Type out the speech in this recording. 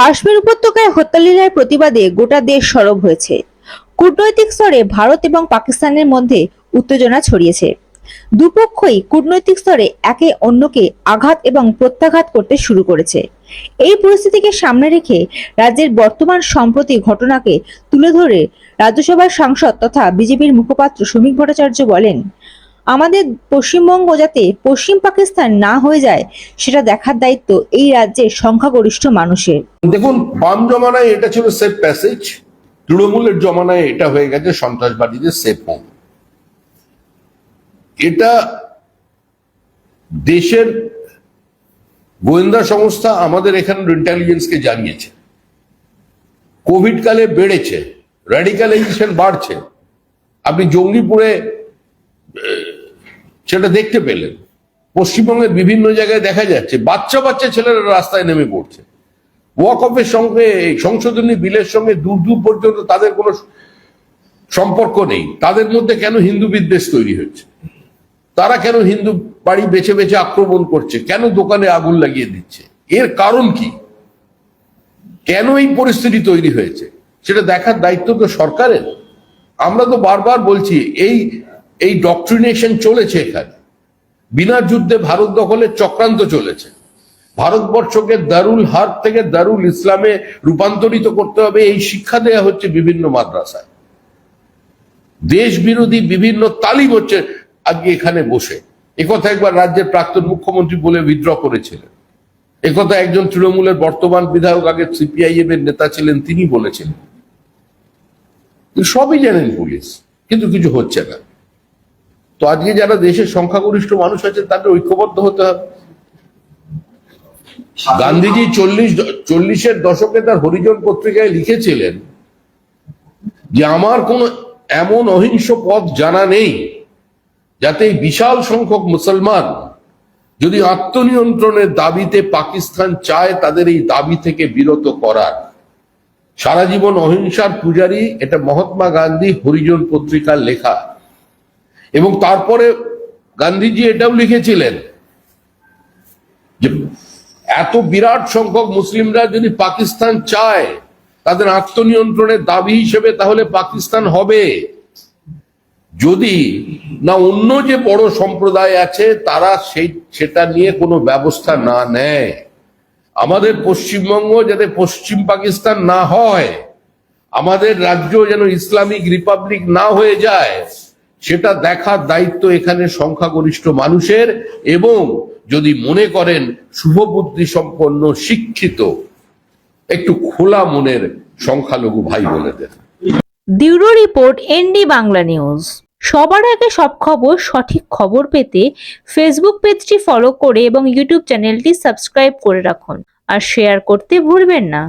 কাশ্মীর উপত্যকায় হত্যালীলার প্রতিবাদে গোটা দেশ সরব হয়েছে। কূটনৈতিক স্তরে ভারত এবং পাকিস্তানের মধ্যে উত্তেজনা ছড়িয়েছে। দুপক্ষই কূটনৈতিক স্তরে একে অন্যকে আঘাত এবং প্রত্যাঘাত করতে শুরু করেছে। এই পরিস্থিতিকে সামনে রেখে রাজ্যের বর্তমান সম্প্রতি ঘটনাকে তুলে ধরে রাজ্যসভার সাংসদ তথা বিজেপির মুখপাত্র শ্রমিক ভট্টাচার্য বলেন আমাদের পশ্চিমবঙ্গ যাতে পশ্চিম পাকিস্তান না হয়ে যায়, সেটা দেখার দায়িত্ব এই রাজ্যের সংখ্যাগরিষ্ঠ মানুষের। দেখুন, বাম জমানায় এটা ছিল সেফ প্যাসেজ তৃণমূলের জমানায় এটা হয়ে গেছে সন্ত্রাসবাদীদের সেফ হোম এটা দেশের গোয়েন্দা সংস্থা আমাদের এখানে ইন্টেলিজেন্সকে জানিয়েছে। কোভিড কালে বেড়েছে র্যাডিকালাইজেশন বাড়ছে। আপনি জঙ্গিপুরে সেটা দেখতে পেলেন। পশ্চিমবঙ্গের বিভিন্ন জায়গায় দেখা যাচ্ছে, বাচ্চা বাচ্চা ছেলেরা রাস্তায় নেমে পড়ছে। ওয়াক অফের সঙ্গে সংশোধনী বিলের সঙ্গে দূর দূর পর্যন্ত তাদের কোনো সম্পর্ক নেই। তাদের মধ্যে কেন হিন্দু বিদ্বেষ তৈরি হচ্ছে? তারা কেন হিন্দু বাড়ি বেছে বেছে আক্রমণ করছে? কেন দোকানে আগুন লাগিয়ে দিচ্ছে? এর কারণ কি? কেন এই পরিস্থিতি তৈরি হয়েছে? সেটা দেখার দায়িত্ব তো সরকারের। আমরা তো বারবার বলছি, এই এই ডক্ট্রিনেশন চলেছে এখানে। বিনা যুদ্ধে ভারত দখলের চক্রান্ত চলেছে। ভারতবর্ষকে দারুল হার থেকে দারুল ইসলামে রূপান্তরিত করতে হবে, এই শিক্ষা দেয়া হচ্ছে বিভিন্ন মাদ্রাসায়। দেশ বিরোধী বিভিন্ন তালিম হচ্ছে আজকে এখানে বসে। একথা একবার রাজ্যের প্রাক্তন মুখ্যমন্ত্রী বলে বিদ্র করেছিলেন। একথা একজন তৃণমূলের বর্তমান বিধায়ক, আগে সিপিআইএম এর নেতা ছিলেন, তিনি বলেছিলেন। সবই জানেন পুলিশ, কিন্তু কিছু হচ্ছে না। তো আজকে যারা দেশের সংখ্যাগরিষ্ঠ মানুষ আছে তাদের ঐক্যবদ্ধ হতে হবে। গান্ধীজি চল্লিশ চল্লিশের দশকে তার হরিজন পত্রিকায় লিখেছিলেন যে আমার কোনো এমন অহিংস পথ জানা নেই যাতে বিশাল সংখ্যক মুসলমান যদি আত্মনিয়ন্ত্রণের দাবিতে পাকিস্তান চায় তাদের এই দাবি থেকে বিরত করার। সারা জীবন অহিংসার পূজারী এটা মহাত্মা গান্ধী হরিজন পত্রিকার লেখা। এবং তারপরে গান্ধীজি এটাও লিখেছিলেন এত বিরাট সংখ্যক মুসলিমরা যদি পাকিস্তান চায়, তাদের আত্মনিয়ন্ত্রণের দাবি হিসেবে তাহলে পাকিস্তান হবে। যদি না অন্য যে বড় সম্প্রদায় আছে, তারা সেই, সেটা নিয়ে কোনো ব্যবস্থা না নেয়। আমাদের পশ্চিমবঙ্গ যাতে পশ্চিম পাকিস্তান না হয়, আমাদের রাজ্য যেন ইসলামিক রিপাবলিক না হয়ে যায় সেটা দেখার দায়িত্ব এখানে সংখ্যাগরিষ্ঠ মানুষের এবং যদি মনে করেন শুভবুদ্ধি সম্পন্ন শিক্ষিত, একটু খোলা মনের সংখ্যালঘু ভাই বোনেদের bureau report ND Bangla news. সবার আগে সব খবর, সঠিক খবর পেতে ফেসবুক পেজটি ফলো করে এবং ইউটিউব চ্যানেলটি সাবস্ক্রাইব করে রাখুন। আর শেয়ার করতে ভুলবেন না।